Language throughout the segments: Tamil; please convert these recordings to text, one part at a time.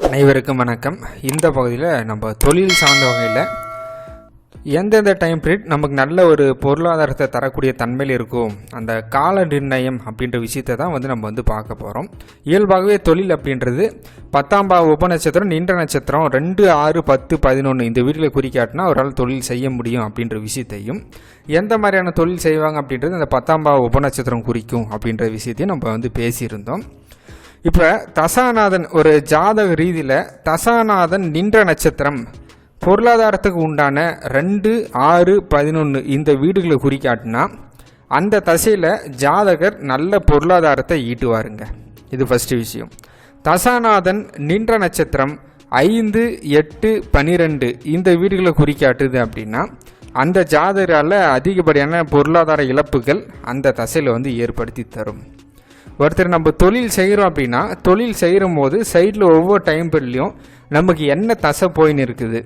அனைவருக்கும் வணக்கம். இந்த பகுதியில் நம்ம தொழில் சார்ந்த வகையில் எந்தெந்த டைம் பீரியட் நமக்கு நல்ல ஒரு பொருளாதாரத்தை தரக்கூடிய தன்மையில் இருக்கும் அந்த கால நிர்ணயம் அப்படின்ற விஷயத்தை தான் வந்து நம்ம வந்து பார்க்க போகிறோம் இயல்பாகவே தொழில் அப்படின்றது பத்தாம் பாவ உப நட்சத்திரம் நின்ற நட்சத்திரம் ரெண்டு ஆறு பத்து பதினொன்று இந்த வீட்டில் குறிக்காட்டினா அவரால் தொழில் செய்ய முடியும் அப்படின்ற விஷயத்தையும் எந்த மாதிரியான தொழில் செய்வாங்க அப்படின்றது அந்த பத்தாம் பாவ உப நட்சத்திரம் குறிக்கும் அப்படின்ற விஷயத்தையும் நம்ம வந்து பேசியிருந்தோம். இப்போ தசாநாதன் ஒரு ஜாதக ரீதியில் தசாநாதன் நின்ற நட்சத்திரம். பொருளாதாரத்துக்கு உண்டான ரெண்டு ஆறு பதினொன்று இந்த வீடுகளை குறிக்காட்டினா அந்த தசையில் ஜாதகர் நல்ல பொருளாதாரத்தை ஈட்டுவாருங்க. இது ஃபஸ்ட்டு விஷயம். தசாநாதன் நின்ற நட்சத்திரம் ஐந்து எட்டு பனிரெண்டு இந்த வீடுகளை குறிக்காட்டுது அப்படின்னா அந்த ஜாதகரால் அதிகப்படியான பொருளாதார இழப்புகள் அந்த தசையில் வந்து ஏற்படுத்தி தரும். ஒருத்தர் நம்ம தொழில் செய்கிறோம் அப்படின்னா தொழில் செய்கிற போது சைடில் ஒவ்வொரு டைம் பீரியட்லையும் நமக்கு என்ன தசை போயின்னு இருக்குது?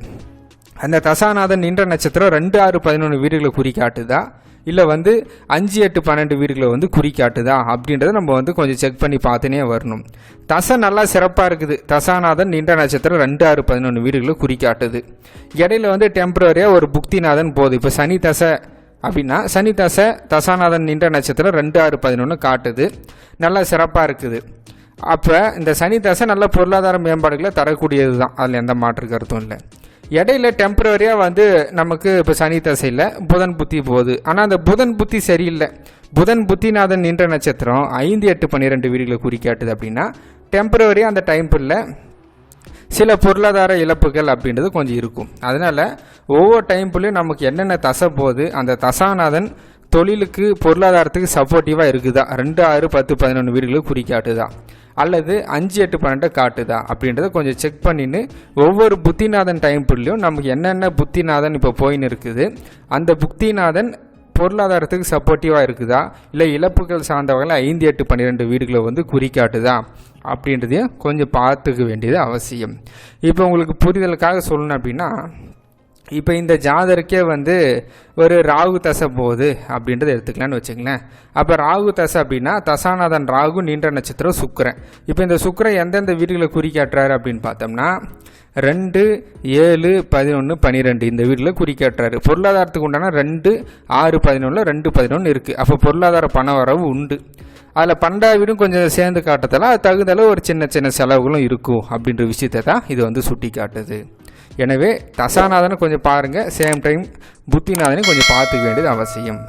அந்த தசாநாதன் நின்ற நட்சத்திரம் ரெண்டு ஆறு பதினொன்று வீடுகளை குறிக்காட்டுதா? இல்லை வந்து அஞ்சு எட்டு பன்னெண்டு வீடுகளை வந்து குறிக்காட்டுதா? அப்படின்றத நம்ம வந்து கொஞ்சம் செக் பண்ணி பார்த்துனே வரணும். தசை நல்லா சிறப்பாக இருக்குது. தசாநாதன் நின்ற நட்சத்திரம் ரெண்டு ஆறு பதினொன்று வீடுகளை குறிக்காட்டுது. இடையில வந்து டெம்பரரியாக ஒரு புக்திநாதன் போகுது. இப்போ சனி தசை அப்படின்னா சனி தசை தசாநாதன் நின்ற நட்சத்திரம் ரெண்டு ஆறு பதினொன்று காட்டுது. நல்லா சிறப்பாக இருக்குது. அப்போ இந்த சனி தசை நல்ல பொருளாதார மேம்பாடுகளை தரக்கூடியது தான் அதில் எந்த மாற்று கருத்தும் இல்லை. இடையில டெம்பரவரியாக வந்து நமக்கு இப்போ சனி தசையில் புதன் புத்தி போகுது. ஆனால் அந்த புதன் புத்தி சரியில்லை. புதன் புத்திநாதன் நின்ற நட்சத்திரம் ஐந்து எட்டு பன்னிரெண்டு வீடுகளை குறிக்காட்டுது அப்படின்னா டெம்பரவரியாக அந்த டைம்பில் சில பொருளாதார இழப்புகள் அப்படின்றது கொஞ்சம் இருக்கும். அதனால் ஒவ்வொரு டைம்லேயும் நமக்கு என்னென்ன தசை போகுது அந்த தசாநாதன் தொழிலுக்கு பொருளாதாரத்துக்கு சப்போர்ட்டிவாக இருக்குதா? ரெண்டு ஆறு பத்து பதினொன்று வீடுகளுக்கு குறிக்காட்டுதா அல்லது அஞ்சு எட்டு பன்னெண்டு காட்டுதா? அப்படின்றத கொஞ்சம் செக் பண்ணின்னு ஒவ்வொரு புத்திநாதன் டைம் புள்ளியும் நமக்கு என்னென்ன புத்திநாதன் இப்போ போயின்னு இருக்குது அந்த புத்திநாதன் பொருளாதாரத்துக்கு சப்போர்ட்டிவாக இருக்குதா? இல்லை இழப்புகள் சார்ந்த வகையில் ஐந்து எட்டு பன்னிரெண்டு வீடுகளை வந்து குறிக்காட்டுதா அப்படின்றதையும் கொஞ்சம் பார்த்துக்க வேண்டியது அவசியம். இப்போ உங்களுக்கு புரிதலுக்காக சொல்லணும் அப்படின்னா இப்போ இந்த ஜாதருக்கே வந்து ஒரு ராகு தசை போகுது அப்படின்றத எடுத்துக்கலான்னு வச்சுங்களேன் அப்போ ராகு தசை அப்படின்னா தசாநாதன் ராகு நீண்ட நட்சத்திரம் சுக்கரன். இப்போ இந்த சுக்கரன் எந்தெந்த வீடுகளை குறிக்காட்டுறாரு அப்படின்னு பார்த்தோம்னா ரெண்டு ஏழு பதினொன்று பன்னிரெண்டு இந்த வீட்டில் குறிக்காட்டுறாரு. பொருளாதாரத்துக்கு உண்டான ரெண்டு ஆறு பதினொன்றில் ரெண்டு பதினொன்று இருக்குது அப்போ பொருளாதார பண வரவு உண்டு. அதில் பண்டாவிடும் வீடும் கொஞ்சம் சேர்ந்து காட்டுறதால அது தகுந்தளவு ஒரு சின்ன சின்ன செலவுகளும் இருக்கும் அப்படின்ற விஷயத்தை தான் இது வந்து சுட்டி காட்டுது. எனவே தசாநாதனை கொஞ்சம் பாருங்கள் சேம் டைம் புத்திநாதனையும் கொஞ்சம் பார்த்துக்க வேண்டியது அவசியம்.